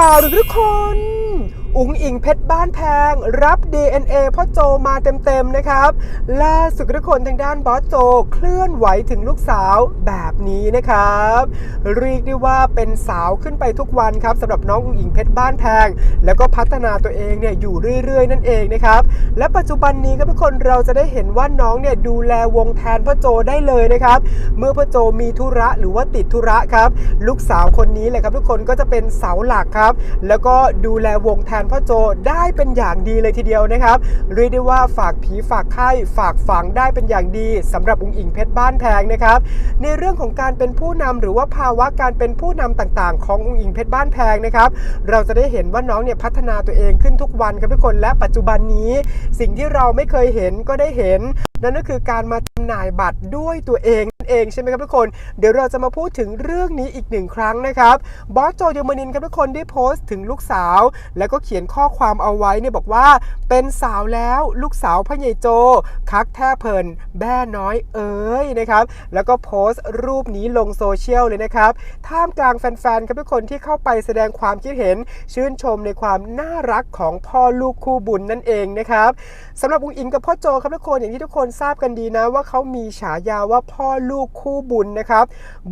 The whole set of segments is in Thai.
ข่าวหรือทุกคน อุ๋งอิงเพชรบ้านแพง รับ DNA พ่อโจมาเต็มๆนะครับ ล่าสุดทุกคนทางด้านบอสโจ เคลื่อนไหวถึงลูกสาวแบบนี้นะครับ เรียกได้ว่าเป็นสาวขึ้นไปทุกวันครับสำหรับน้องอุ๋งอิงเพชรบ้านแพง แล้วก็พัฒนาตัวเองเนี่ยอยู่เรื่อยๆ นั่นเองนะครับและปัจจุบันนี้ครับทุกคนเราจะได้เห็นว่าน้องเนี่ยดูแลวงแทนพ่อโจได้เลยนะครับ เมื่อพ่อโจมีธุระหรือว่าติดธุระครับ ลูกสาวคนนี้แหละครับทุกคนก็จะเป็นเสาหลักครับ แล้วก็ดูแลวงแทนพ่อโจได้เป็นอย่างดีเลยทีเดียวนะครับ เรียกได้ว่าฝากผีฝากไข้ฝากฝังได้เป็นอย่างดีสำหรับอุ๋งอิงเพชรบ้านแพงนะครับ ในเรื่องของการเป็นผู้นำหรือว่าภาวะการเป็นผู้นำต่างๆ ของอุ๋งอิงเพชรบ้านแพงนะครับ เราจะได้เห็นว่าน้องเนี่ยพัฒนาตัวเองขึ้นทุกวันครับทุกคนและปัจจุบันนี้ สิ่งที่เราไม่เคยเห็นก็ได้เห็น นั่นก็คือการมาจำหน่ายบัตรด้วยตัวเอง เองใช่ไหมครับทุกคน เดี๋ยวเราจะมาพูดถึงเรื่องนี้อีกหนึ่งครั้งนะครับบอสโจเยอรมนินครับทุกคนได้โพสต์ถึงลูกสาว แล้วก็เขียนข้อความเอาไว้เนี่ยบอกว่า เป็นสาวแล้วลูกสาวพ่อใหญ่โจ คักแท้เพลินแบ้น้อยเอ้ยนะครับแล้วก็โพสต์รูปนี้ลงโซเชียลเลยนะครับท่ามกลางแฟนๆครับทุกคนที่เข้าไปแสดงความคิดเห็น ชื่นชมในความน่ารักของพ่อลูกคู่บุญนั่นเองนะครับสำหรับอุ้งอิงกับพ่อโจครับทุกคนอย่างที่ทุกคนทราบกันดีนะว่าเขามีฉายาว่าพ่อลูกคู่บุญนะครับ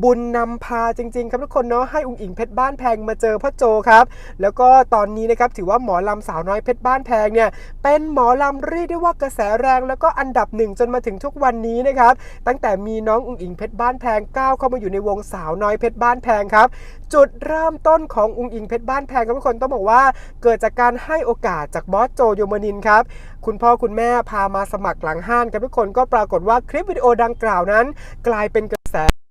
บุญนำพาจริง ๆ ครับทุกคนเนาะให้อุ้งอิงเพชรบ้านแพงมาเจอพ่อโจครับ แล้วก็ตอนนี้นะครับถือว่าหมอลำสาวน้อยเพชรบ้านแพงเนี่ยเป็นหมอลำเรียกได้ว่ากระแสแรงแล้วก็อันดับหนึ่งจนมาถึงทุกวันนี้นะครับ ตั้งแต่มีน้องอุ้งอิงเพชรบ้านแพงก้าวเข้ามาอยู่ในวงสาวน้อยเพชรบ้านแพงครับ จุดเริ่มต้นของอุ้งอิงเพชรบ้านแพงครับทุกคนต้องบอกว่าเกิดจากการให้โอกาสจากบอสโจโยมานินครับ คุณพ่อคุณแม่พามาสมัครหลังห้านครับทุกคนก็ปรากฏว่าคลิปวิดีโอดังกล่าวนั้น กลายเป็น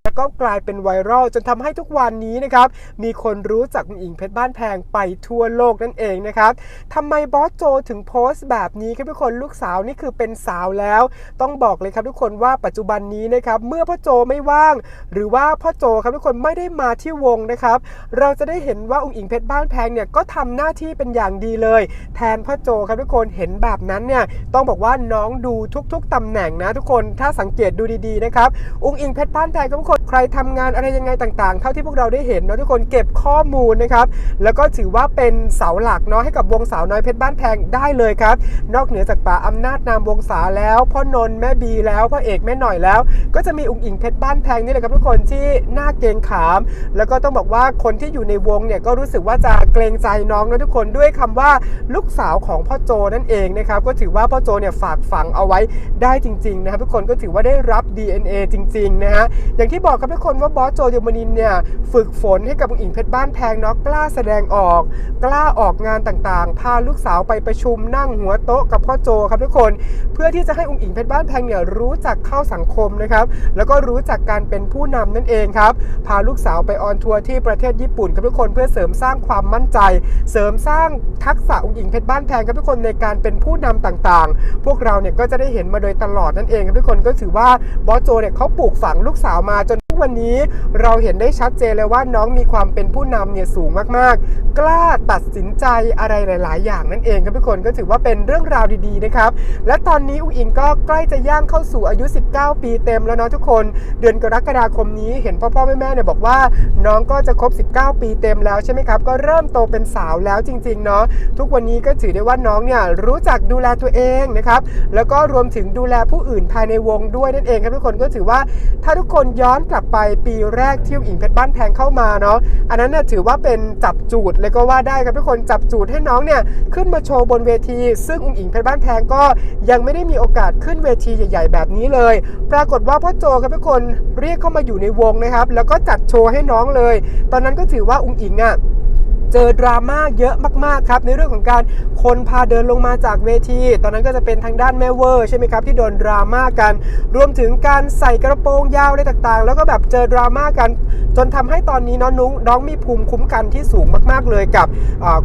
แล้วก็กลายเป็นไวรัลจนทำให้ทุกวันนี้นะครับมีคนรู้จักคุณอิงเพชรบ้านแพงไปทั่วโลกนั่นเองนะครับทำไมบอสโจถึงโพสต์แบบนี้ครับทุกคนลูกสาวนี่คือเป็นสาวแล้ว ต้องบอกเลยครับทุกคนว่าปัจจุบันนี้นะครับเมื่อพ่อโจไม่ว่าง หรือว่าพ่อโจครับทุกคนไม่ได้มาที่วงนะครับเราจะได้เห็นว่าองค์อิงเพชรบ้านแพงเนี่ยก็ทำหน้าที่เป็นอย่างดีเลย แทนพ่อโจครับทุกคนเห็นแบบนั้นเนี่ยต้องบอกว่าน้องดูทุกๆตำแหน่งนะทุกคนถ้าสังเกตดูดีๆนะครับองค์อิงเพชรบ้านแพงครับทุกคนใครทำงานอะไรยังไงต่างๆ เท่าที่พวกเราได้เห็นเนาะทุกคนเก็บข้อมูลนะครับแล้วก็ถือว่าเป็นเสาหลักเนาะให้กับวงสาวน้อยเพชรบ้านแพงได้เลยครับ นอกเหนือจากป่าอำนาจนามวงศาแล้วพ่อนนแม่บีแล้วพ่อเอกแม่หน่อยแล้ว ก็จะมีองค์อิงเพชรบ้านแพงนี่แหละครับทุกคนที่น่าเกรงขาม แล้วก็ต้องบอกว่าคนที่อยู่ในวงเนี่ยก็รู้สึกว่าจะเกรงใจน้องนะทุกคนด้วยคำว่าลูกสาวของพ่อโจนั่นเองนะครับก็ถือว่าพ่อโจเนี่ยฝากฝังเอาไว้ได้จริงๆนะครับทุกคนก็ถือว่าได้รับ DNA จริงๆนะฮะอย่างที่บอกครับทุกคนว่าบอสโจเยอรมนินเนี่ยฝึกฝนให้กับองค์อิงเพชรบ้านแพงเนาะกล้าแสดงออก กล้าออกงานต่างๆ พาลูกสาวไปประชุมนั่งหัวโต๊ะกับพ่อโจครับทุกคน เพื่อที่จะให้องค์อิงเพชรบ้านแพงเนี่ยรู้จักเข้าสังคมนะครับแล้วก็รู้จักการเป็นผู้นำนั่นเองครับพาลูกสาวไปออนทัวร์ที่ประเทศญี่ปุ่นครับทุกคนเพื่อเสริมสร้างความมั่นใจ เสริมสร้างทักษะองค์อิงเพชรบ้านแพงครับทุกคนในการเป็นผู้นำต่างๆ พวกเราเนี่ยก็จะได้เห็นมาโดยตลอดนั่นเองครับทุกคนก็ถือว่าบอสโจเนี่ยเขาปลูกฝังลูกสาวมาจน วันนี้เราเห็นได้ชัดเจนเลยว่าน้องมีความเป็นผู้นำเนี่ยสูงมากๆ กล้าตัดสินใจอะไรหลาย ๆ อย่างนั่นเองครับทุกคนก็ถือว่าเป็นเรื่องราวดีๆนะครับ และตอนนี้อุ๋งอิงก็ใกล้จะย่างเข้าสู่อายุ 19 ปีเต็มแล้วเนาะทุกคน เดือนกรกฎาคมนี้เห็นพ่อพ่อแม่แม่ๆเนี่ยบอกว่าน้องก็จะครบ 19 ปีเต็มแล้วใช่ไหมครับ ก็เริ่มโตเป็นสาวแล้วจริง ๆ เนาะทุกวันนี้ก็ถือได้ว่าน้องเนี่ยรู้จักดูแลตัวเองนะครับ แล้วก็รวมถึงดูแลผู้อื่นภายในวงด้วยนั่นเองครับทุกคนก็ถือว่าถ้าทุกคนย้อนกลับไปปีแรกที่อุ๋งอิงเพชรบ้านแพงเข้ามาเนาะอันนั้นเนี่ยถือว่าเป็นจับจูดเลยก็ว่าได้ครับทุกคนจับจูดให้น้องเนี่ยขึ้นมาโชว์บนเวที ซึ่งอุ๋งอิงเพชรบ้านแพงก็ยังไม่ได้มีโอกาสขึ้นเวทีใหญ่ ๆ แบบนี้เลย ปรากฏว่าพ่อโจครับทุกคนเรียกเข้ามาอยู่ในวงนะครับ แล้วก็จัดโชว์ให้น้องเลย ตอนนั้นก็ถือว่าอุ๋งอิงอะ เจอดราม่าเยอะมากๆครับในเรื่องของการคนพาเดินลงมาจากเวที ตอนนั้นก็จะเป็นทางด้านแม่เวอร์ใช่ไหมครับที่โดนดราม่ากัน รวมถึงการใส่กระโปรงยาวอะไรต่างๆ แล้วก็แบบเจอดราม่ากัน จนทำให้ตอนนี้น้องนุ้งน้องมีภูมิคุ้มกันที่สูงมาก ๆ เลยกับ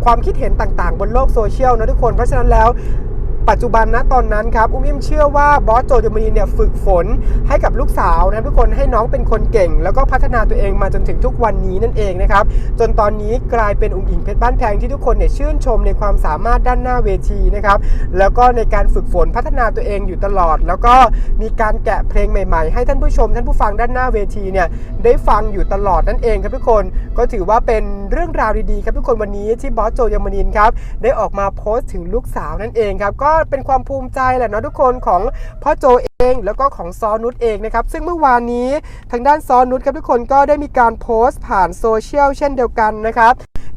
ความคิดเห็นต่างๆ บนโลกโซเชียลนะทุกคนเพราะฉะนั้นแล้ว ปัจจุบันนะตอนนั้นครับอุ้มอิ่มเชื่อว่าบอสโจเดมานีเนี่ยฝึกฝนให้กับลูกสาวนะทุกคนให้น้องเป็นคนเก่ง แล้วก็พัฒนาตัวเองมาจนถึงทุกวันนี้นั่นเองนะครับจนตอนนี้กลายเป็นองค์หญิงเพชรบ้านแพงที่ทุกคนเนี่ยชื่นชมในความสามารถด้านหน้าเวทีนะครับแล้วก็ในการฝึกฝนพัฒนาตัวเองอยู่ตลอด แล้วก็มีการแกะเพลงใหม่ๆ ให้ท่านผู้ชม ท่านผู้ฟังด้านหน้าเวทีเนี่ยได้ฟังอยู่ตลอดนั่นเองครับทุกคนก็ถือว่าเป็นเรื่องราวดีๆครับทุกคนวันนี้ที่บอสโจยามานินครับได้ออกมาโพสต์ถึงลูกสาวนั่นเองครับก็เป็นความภูมิใจแหละเนาะทุกคนของพ่อโจ เองแล้วก็ของซอนุชเองนะครับซึ่งเมื่อวานนี้ทางด้านซอนุชครับทุกคนก็ได้มีการโพสต์ผ่านโซเชียลเช่นเดียวกันนะครับ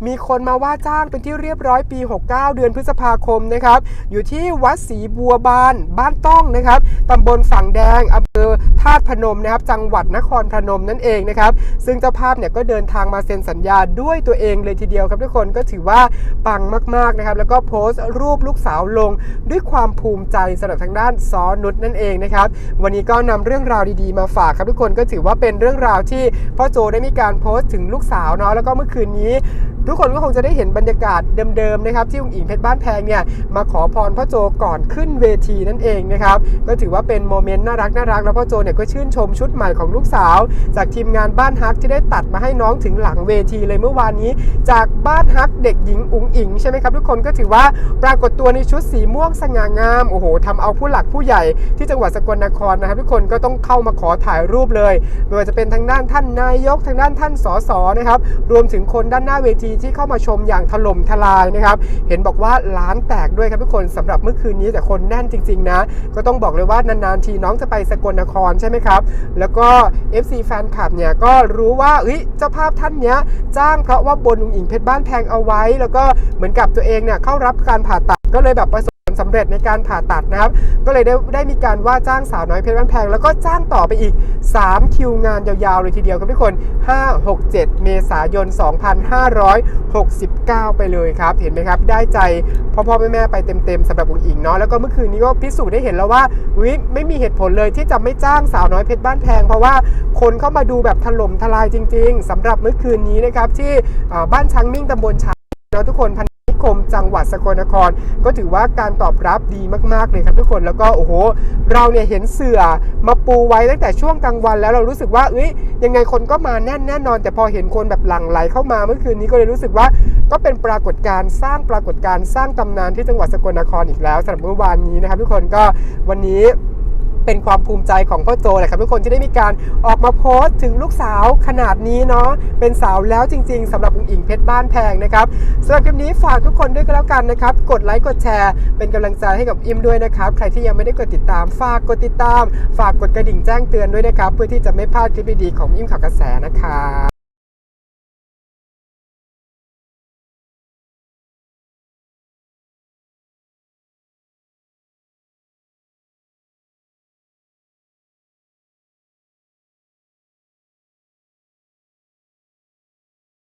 มีคนมาว่าจ้างเป็นที่เรียบร้อยปี 69 เดือนพฤษภาคมนะครับอยู่ที่วัดศรีบัวบานบ้านต้องนะครับตำบลฝั่งแดงอำเภอธาตุพนมนะครับจังหวัดนครพนมนั่นเองนะครับซึ่งเจ้าภาพเนี่ยก็เดินทางมาเซ็นสัญญาด้วยตัวเองเลยทีเดียวครับทุกคนก็ถือว่าปังมากๆนะครับแล้วก็โพสต์รูปลูกสาวลงด้วยความภูมิใจสำหรับทางด้านซอนุชนั่นเองนะครับวันนี้ก็นำเรื่องราวดีๆมาฝากครับทุกคนก็ถือว่าเป็นเรื่องราวที่พ่อโจได้มีการโพสต์ถึงลูกสาวเนาะแล้วก็เมื่อคืนนี้ ทุกคนก็คงจะได้เห็นบรรยากาศเดิมๆนะครับที่องค์อิงเพชรบ้านแพงเนี่ยมาขอพรพ่อโจก่อนขึ้นเวทีนั่นเองนะครับก็ถือว่าเป็นโมเมนต์น่ารักน่ารักแล้วพ่อโจเนี่ยก็ชื่นชมชุดใหม่ของลูกสาว จากทีมงานบ้านฮักที่ได้ตัดมาให้น้องถึงหลังเวทีเลยเมื่อวานนี้ จากบ้านฮักเด็กหญิงอุ๋งอิงใช่ไหมครับทุกคนก็ถือว่าปรากฏตัวในชุดสีม่วงสง่างามโอ้โหทำเอาผู้หลักผู้ใหญ่ที่จังหวัดสกลนครนะครับ ทุกคนก็ต้องเข้ามาขอถ่ายรูปเลยไม่ว่าจะเป็นทางด้านท่านนายกทางด้านท่านสสนะครับรวมถึงคนด้านหน้าเวทีที่เข้ามาชมอย่างถล่มทลายนะครับ เห็นบอกว่าร้านแตกด้วยครับทุกคนสำหรับเมื่อคืนนี้แต่คนแน่นจริง ๆ นะ ก็ต้องบอกเลยว่านานๆทีน้องจะไปสกลนครใช่ไหมครับ แล้วก็ FC แฟนคลับเนี่ยก็รู้ว่าเฮ้ยเจ้าภาพท่านเนี้ยจ้างเพราะว่าบนอุงอิงเพชรบ้านแพงเอาไว้ แล้วก็เหมือนกับตัวเองเนี่ยเข้ารับการผ่าตัดก็เลยแบบประสบ สำเร็จในการผ่าตัดนะครับ ก็เลยได้ได้มีการว่าจ้างสาวน้อยเพชรบ้านแพง แล้วก็จ้างต่อไปอีก 3 คิวงานยาวๆ เลยทีเดียวครับทุกคน 5 6 7 เมษายน 2569 ไปเลยครับ เห็นไหมครับ ได้ใจพ่อพ่อแม่แม่ไปเต็มๆสำหรับอุ๋งอิงเนาะแล้วก็เมื่อคืนนี้ก็พิสูจน์ได้เห็นแล้วว่าวิไม่มีเหตุผลเลยที่จะไม่จ้างสาวน้อยเพชรบ้านแพง เพราะว่าคนเข้ามาดูแบบถล่มทลายจริง ๆสำหรับเมื่อคืนนี้นะครับที่บ้านช้างมิ่งตำบลช้างเนาทุกคนพัน คมจังหวัดสกลนคร ก็ถือว่าการตอบรับดีมากๆเลยครับทุกคนแล้วก็โอ้โห เราเนี่ยเห็นเสือมาปูไว้ตั้งแต่ช่วงกลางวัน แล้วเรารู้สึกว่าเอ้ยยังไงคนก็มาแน่นแน่นอน แต่พอเห็นคนแบบหลั่งไหลเข้ามาเมื่อคืนนี้ก็เลยรู้สึกว่าก็เป็นปรากฏการณ์สร้างปรากฏการณ์สร้างตำนานที่จังหวัดสกลนครอีกแล้วสำหรับเมื่อวานนี้นะครับทุกคนก็วันนี้ เป็นความภูมิใจของพ่อโจแหละครับทุกคนที่ได้มีการออกมาโพสต์ถึงลูกสาวขนาดนี้เนาะเป็นสาวแล้วจริง ๆสำหรับอุ๋งอิงเพชรบ้านแพงนะครับสำหรับคลิปนี้ฝากทุกคนด้วยก็แล้วกันนะครับ กดไลค์กดแชร์ เป็นกำลังใจให้กับอิมด้วยนะครับ ใครที่ยังไม่ได้กดติดตามฝากกดติดตาม ฝากกดกระดิ่งแจ้งเตือนด้วยนะครับ เพื่อที่จะไม่พลาดคลิปดีๆของอิมข่าวกระแสนะครับ